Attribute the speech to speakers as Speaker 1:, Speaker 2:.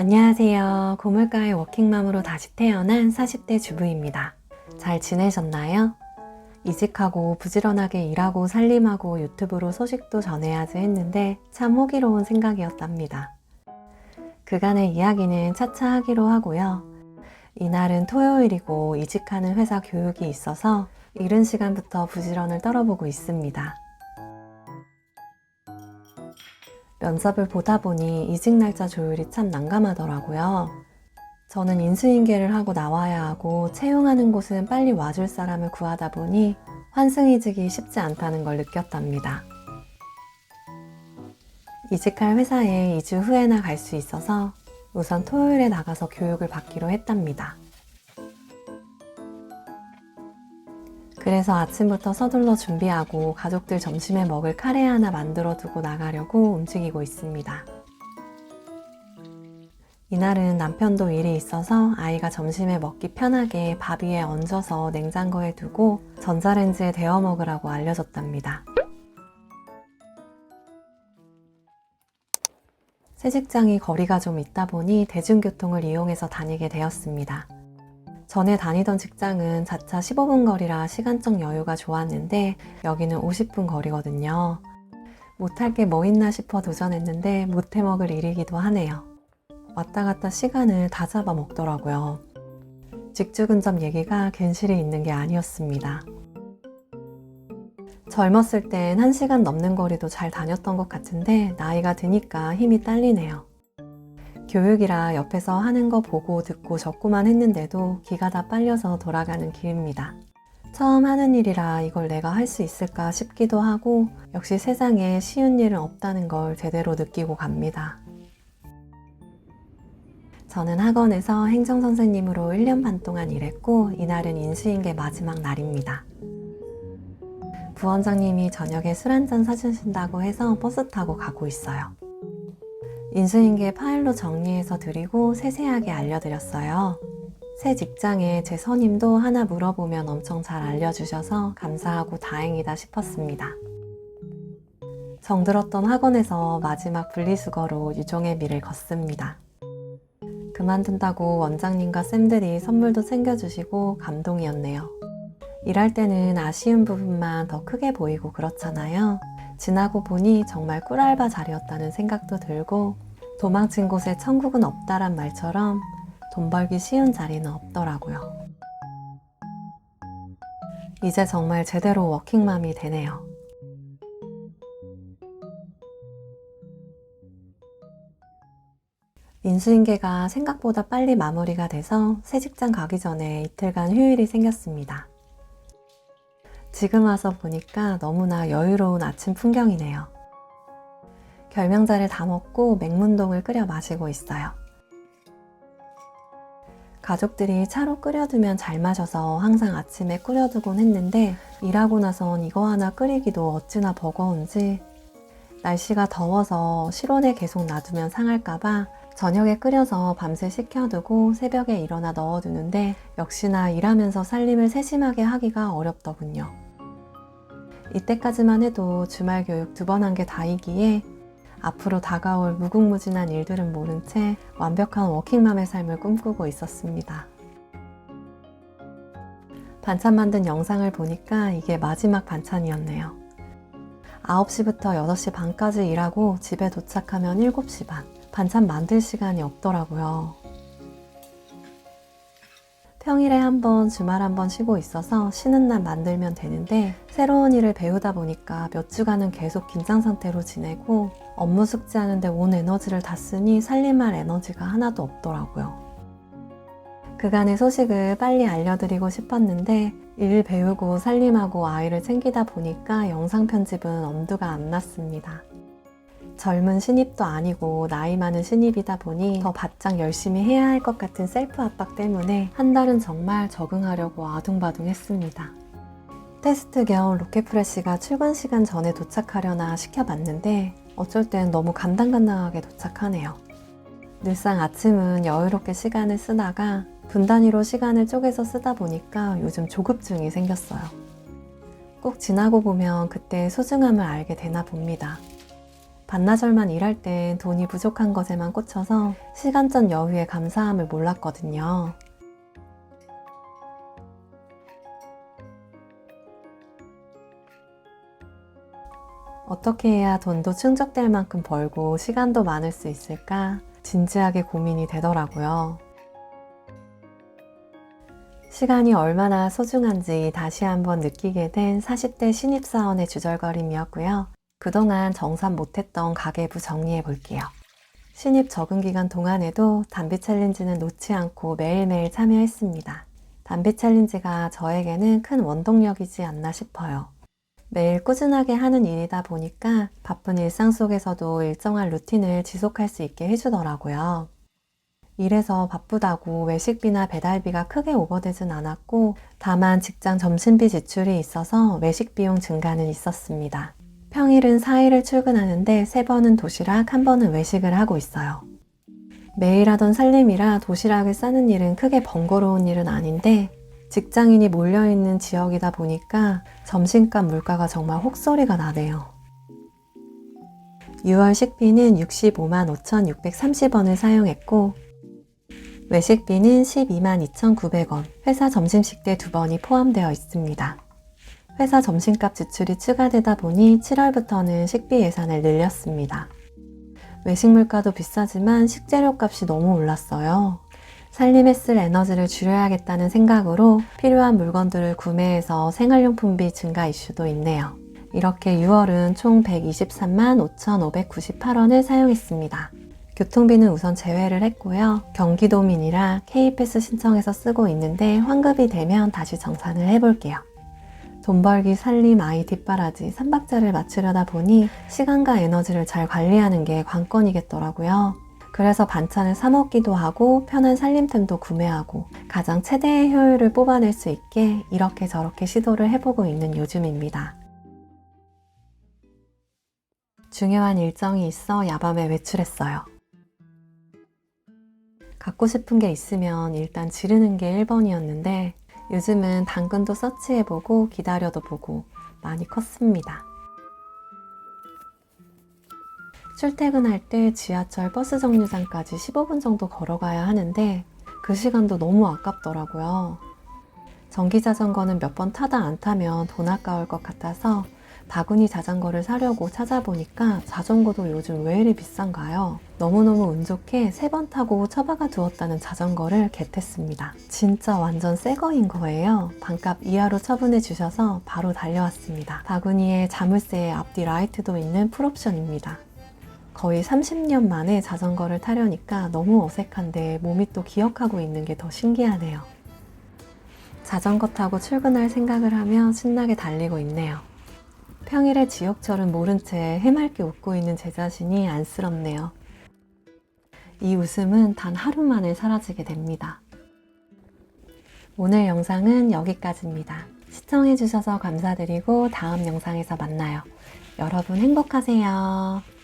Speaker 1: 안녕하세요. 고물가의 워킹맘으로 다시 태어난 40대 주부입니다. 잘 지내셨나요? 이직하고 부지런하게 일하고 살림하고 유튜브로 소식도 전해야지 했는데 참 호기로운 생각이었답니다. 그간의 이야기는 차차 하기로 하고요. 이날은 토요일이고 이직하는 회사 교육이 있어서 이른 시간부터 부지런을 떨어보고 있습니다. 면접을 보다 보니 이직 날짜 조율이 참 난감하더라고요. 저는 인수인계를 하고 나와야 하고 채용하는 곳은 빨리 와줄 사람을 구하다 보니 환승이직이 쉽지 않다는 걸 느꼈답니다. 이직할 회사에 2주 후에나 갈 수 있어서 우선 토요일에 나가서 교육을 받기로 했답니다. 그래서 아침부터 서둘러 준비하고 가족들 점심에 먹을 카레 하나 만들어 두고 나가려고 움직이고 있습니다. 이날은 남편도 일이 있어서 아이가 점심에 먹기 편하게 밥 위에 얹어서 냉장고에 두고 전자레인지에 데워 먹으라고 알려줬답니다. 새 직장이 거리가 좀 있다 보니 대중교통을 이용해서 다니게 되었습니다. 전에 다니던 직장은 자차 15분 거리라 시간적 여유가 좋았는데 여기는 50분 거리거든요. 못할 게 뭐 있나 싶어 도전했는데 못해 먹을 일이기도 하네요. 왔다 갔다 시간을 다 잡아 먹더라고요. 직주 근접 얘기가 괜시리 있는 게 아니었습니다. 젊었을 땐 1시간 넘는 거리도 잘 다녔던 것 같은데 나이가 드니까 힘이 딸리네요. 교육이라 옆에서 하는 거 보고 듣고 적고만 했는데도 기가 다 빨려서 돌아가는 길입니다. 처음 하는 일이라 이걸 내가 할 수 있을까 싶기도 하고 역시 세상에 쉬운 일은 없다는 걸 제대로 느끼고 갑니다. 저는 학원에서 행정선생님으로 1년 반 동안 일했고 이날은 인수인계 마지막 날입니다. 부원장님이 저녁에 술 한 잔 사주신다고 해서 버스 타고 가고 있어요. 인수인계 파일로 정리해서 드리고 세세하게 알려드렸어요. 새 직장에 제 선임도 하나 물어보면 엄청 잘 알려주셔서 감사하고 다행이다 싶었습니다. 정들었던 학원에서 마지막 분리수거로 유종의 미를 걷습니다. 그만둔다고 원장님과 쌤들이 선물도 챙겨주시고 감동이었네요. 일할 때는 아쉬운 부분만 더 크게 보이고 그렇잖아요. 지나고 보니 정말 꿀알바 자리였다는 생각도 들고 도망친 곳에 천국은 없다란 말처럼 돈 벌기 쉬운 자리는 없더라고요. 이제 정말 제대로 워킹맘이 되네요. 인수인계가 생각보다 빨리 마무리가 돼서 새 직장 가기 전에 이틀간 휴일이 생겼습니다. 지금 와서 보니까 너무나 여유로운 아침 풍경이네요. 결명자를 다 먹고 맹문동을 끓여 마시고 있어요. 가족들이 차로 끓여두면 잘 마셔서 항상 아침에 끓여두곤 했는데 일하고 나선 이거 하나 끓이기도 어찌나 버거운지 날씨가 더워서 실온에 계속 놔두면 상할까봐 저녁에 끓여서 밤새 식혀두고 새벽에 일어나 넣어두는데 역시나 일하면서 살림을 세심하게 하기가 어렵더군요. 이때까지만 해도 주말 교육 두 번 한 게 다이기에 앞으로 다가올 무궁무진한 일들은 모른 채 완벽한 워킹맘의 삶을 꿈꾸고 있었습니다. 반찬 만든 영상을 보니까 이게 마지막 반찬이었네요. 9시부터 6시 반까지 일하고 집에 도착하면 7시 반. 반찬 만들 시간이 없더라고요. 평일에 한 번, 주말 한 번 쉬고 있어서 쉬는 날 만들면 되는데 새로운 일을 배우다 보니까 몇 주간은 계속 긴장 상태로 지내고 업무 숙지하는데 온 에너지를 다 쓰니 살림할 에너지가 하나도 없더라고요. 그간의 소식을 빨리 알려드리고 싶었는데 일 배우고 살림하고 아이를 챙기다 보니까 영상 편집은 엄두가 안 났습니다. 젊은 신입도 아니고 나이 많은 신입이다 보니 더 바짝 열심히 해야 할 것 같은 셀프 압박 때문에 한 달은 정말 적응하려고 아둥바둥 했습니다. 테스트 겸 로켓프레시가 출근 시간 전에 도착하려나 시켜봤는데 어쩔 땐 너무 간당간당하게 도착하네요. 늘상 아침은 여유롭게 시간을 쓰다가 분 단위로 시간을 쪼개서 쓰다 보니까 요즘 조급증이 생겼어요. 꼭 지나고 보면 그때의 소중함을 알게 되나 봅니다. 반나절만 일할 땐 돈이 부족한 것에만 꽂혀서 시간전 여유의 감사함을 몰랐거든요. 어떻게 해야 돈도 충족될 만큼 벌고 시간도 많을 수 있을까 진지하게 고민이 되더라고요. 시간이 얼마나 소중한지 다시 한번 느끼게 된 40대 신입사원의 주절거림이었고요. 그동안 정산 못했던 가계부 정리해 볼게요. 신입 적응 기간 동안에도 담비 챌린지는 놓지 않고 매일매일 참여했습니다. 담비 챌린지가 저에게는 큰 원동력이지 않나 싶어요. 매일 꾸준하게 하는 일이다 보니까 바쁜 일상 속에서도 일정한 루틴을 지속할 수 있게 해주더라고요. 일해서 바쁘다고 외식비나 배달비가 크게 오버되진 않았고, 다만 직장 점심비 지출이 있어서 외식 비용 증가는 있었습니다. 평일은 4일을 출근하는데 3번은 도시락, 1번은 외식을 하고 있어요. 매일 하던 살림이라 도시락을 싸는 일은 크게 번거로운 일은 아닌데, 직장인이 몰려있는 지역이다 보니까 점심값 물가가 정말 혹소리가 나네요. 6월 식비는 65만 5,630원을 사용했고, 외식비는 12만 2,900원, 회사 점심식 때 두 번이 포함되어 있습니다. 회사 점심값 지출이 추가되다 보니 7월부터는 식비 예산을 늘렸습니다. 외식 물가도 비싸지만 식재료 값이 너무 올랐어요. 살림에 쓸 에너지를 줄여야겠다는 생각으로 필요한 물건들을 구매해서 생활용품비 증가 이슈도 있네요. 이렇게 6월은 총 123만 5,598원을 사용했습니다. 교통비는 우선 제외를 했고요. 경기도민이라 K패스 신청해서 쓰고 있는데 환급이 되면 다시 정산을 해볼게요. 돈 벌기, 살림, 아이 뒷바라지, 삼박자를 맞추려다 보니 시간과 에너지를 잘 관리하는 게 관건이겠더라고요. 그래서 반찬을 사 먹기도 하고 편한 살림템도 구매하고 가장 최대의 효율을 뽑아낼 수 있게 이렇게 저렇게 시도를 해보고 있는 요즘입니다. 중요한 일정이 있어 야밤에 외출했어요. 갖고 싶은 게 있으면 일단 지르는 게 1번이었는데 요즘은 당근도 서치해보고 기다려도 보고 많이 컸습니다. 출퇴근할 때 지하철 버스 정류장까지 15분 정도 걸어가야 하는데 그 시간도 너무 아깝더라고요. 전기 자전거는 몇 번 타다 안 타면 돈 아까울 것 같아서 바구니 자전거를 사려고 찾아보니까 자전거도 요즘 왜 이리 비싼가요? 너무너무 운 좋게 세 번 타고 처박아 두었다는 자전거를 겟했습니다. 진짜 완전 새 거인 거예요. 반값 이하로 처분해 주셔서 바로 달려왔습니다. 바구니에 자물쇠에 앞뒤 라이트도 있는 풀옵션입니다. 거의 30년 만에 자전거를 타려니까 너무 어색한데 몸이 또 기억하고 있는 게 더 신기하네요. 자전거 타고 출근할 생각을 하며 신나게 달리고 있네요. 평일에 지옥철은 모른 채 해맑게 웃고 있는 제 자신이 안쓰럽네요. 이 웃음은 단 하루 만에 사라지게 됩니다. 오늘 영상은 여기까지입니다. 시청해주셔서 감사드리고 다음 영상에서 만나요. 여러분 행복하세요.